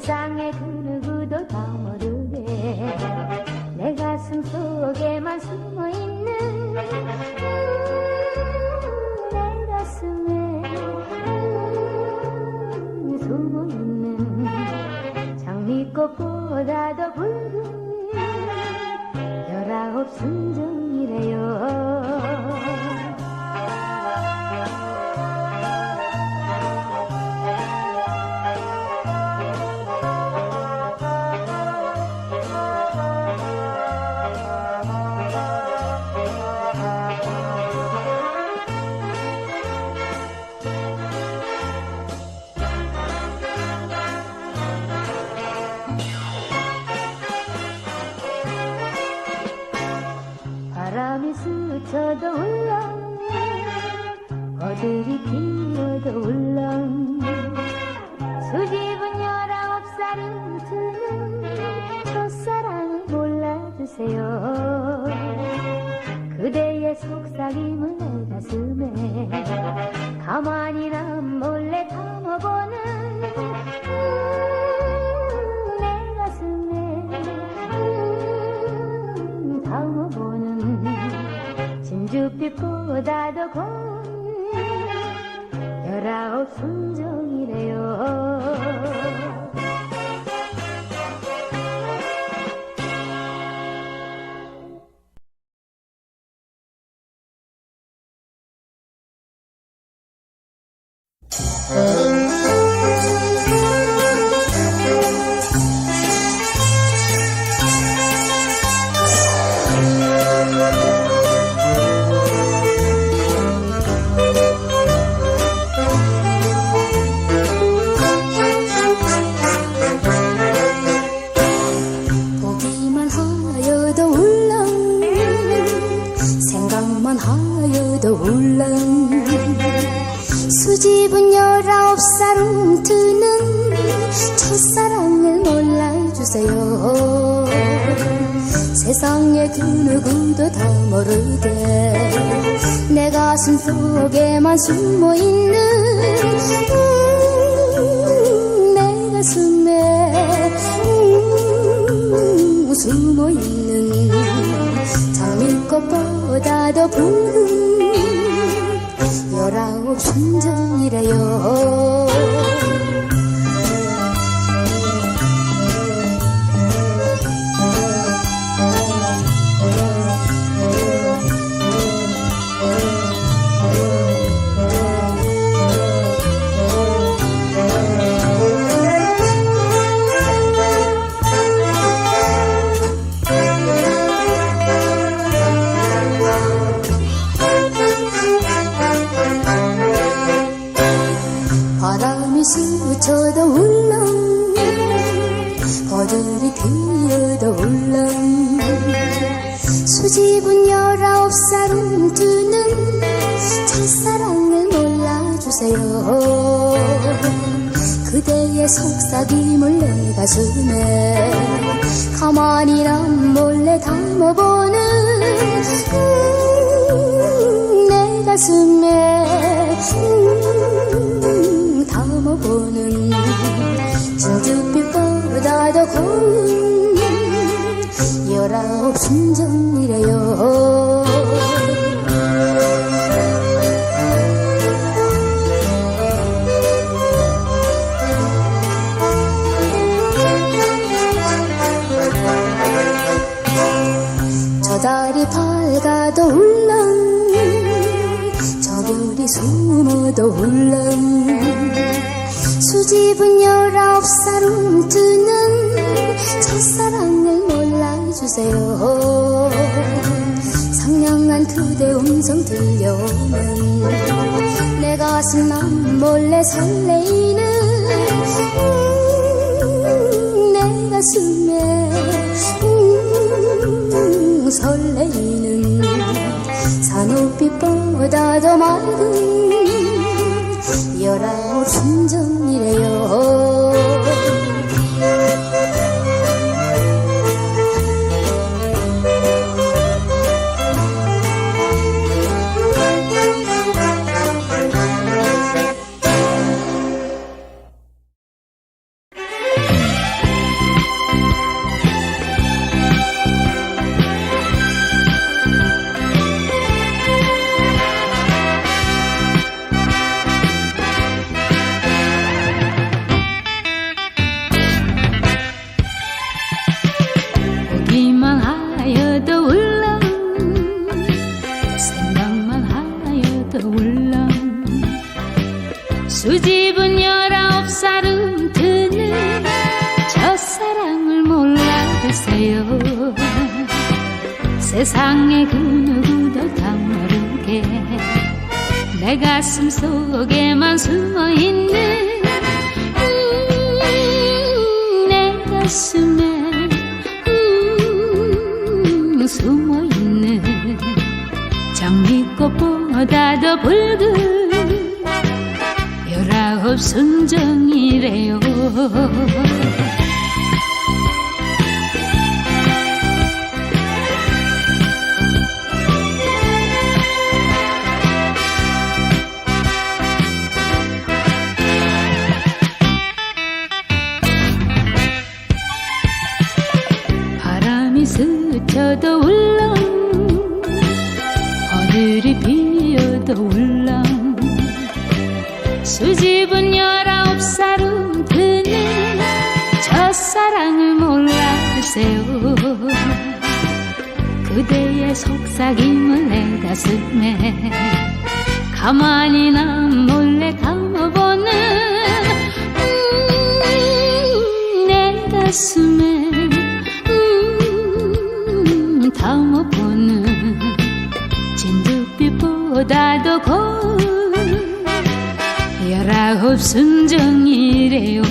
세상에 그 누구도 다 모르게 내 가슴 속에만 숨어 있는 음, 내 가슴에 음, 숨어 있는 장미꽃보다도 붉은 열아홉 순정이래요 어들이 피어도 울렁 수집은 열아홉 살은 드는 첫사랑을 몰라주세요. 그대의 속삭임을 내 가슴에 가만히나 몰래 담아보는 음, 내 가슴에 음, 담아보는 진주빛보다도 고 수집은 열아홉 살 움트는 첫사랑을 몰라주세요. 세상에 그 누구도 다 모르게 내 가슴 속에만 숨어있는 스쳐도 울렁 버들이 피어도 울렁 수집은 열아홉 살 움트는 첫사랑을 몰라주세요. 그대의 속삭임을 내 가슴에 가만히 난 몰래 담아보는 음, 내 가슴에 음, 보는 진주빛보다도 고운 열아홉 순정이래요 그대 음성 들려오면 내 가슴만 몰래 설레이는 음, 내 가슴에 음, 설레이는 산호빛보다 더 맑은 열아홉 순정이래 수집은 열아홉 살은 드는 첫사랑을 몰라주세요. 세상에 그 누구도 다 모르게 내 가슴 속에만 숨어있는 음, 내 가슴에 음, 숨어있는. 장미꽃보다 더 붉은 열아홉 순정이래요. 바람이 스쳐도 울렁 하늘이 비어도 울렁 주세요 그대의 속삭임을 내 가슴에 가만히 난 몰래 감아보는 음, 내 가슴에 음, 담아보는 진드빛보다도 고운 열아홉 순정이래요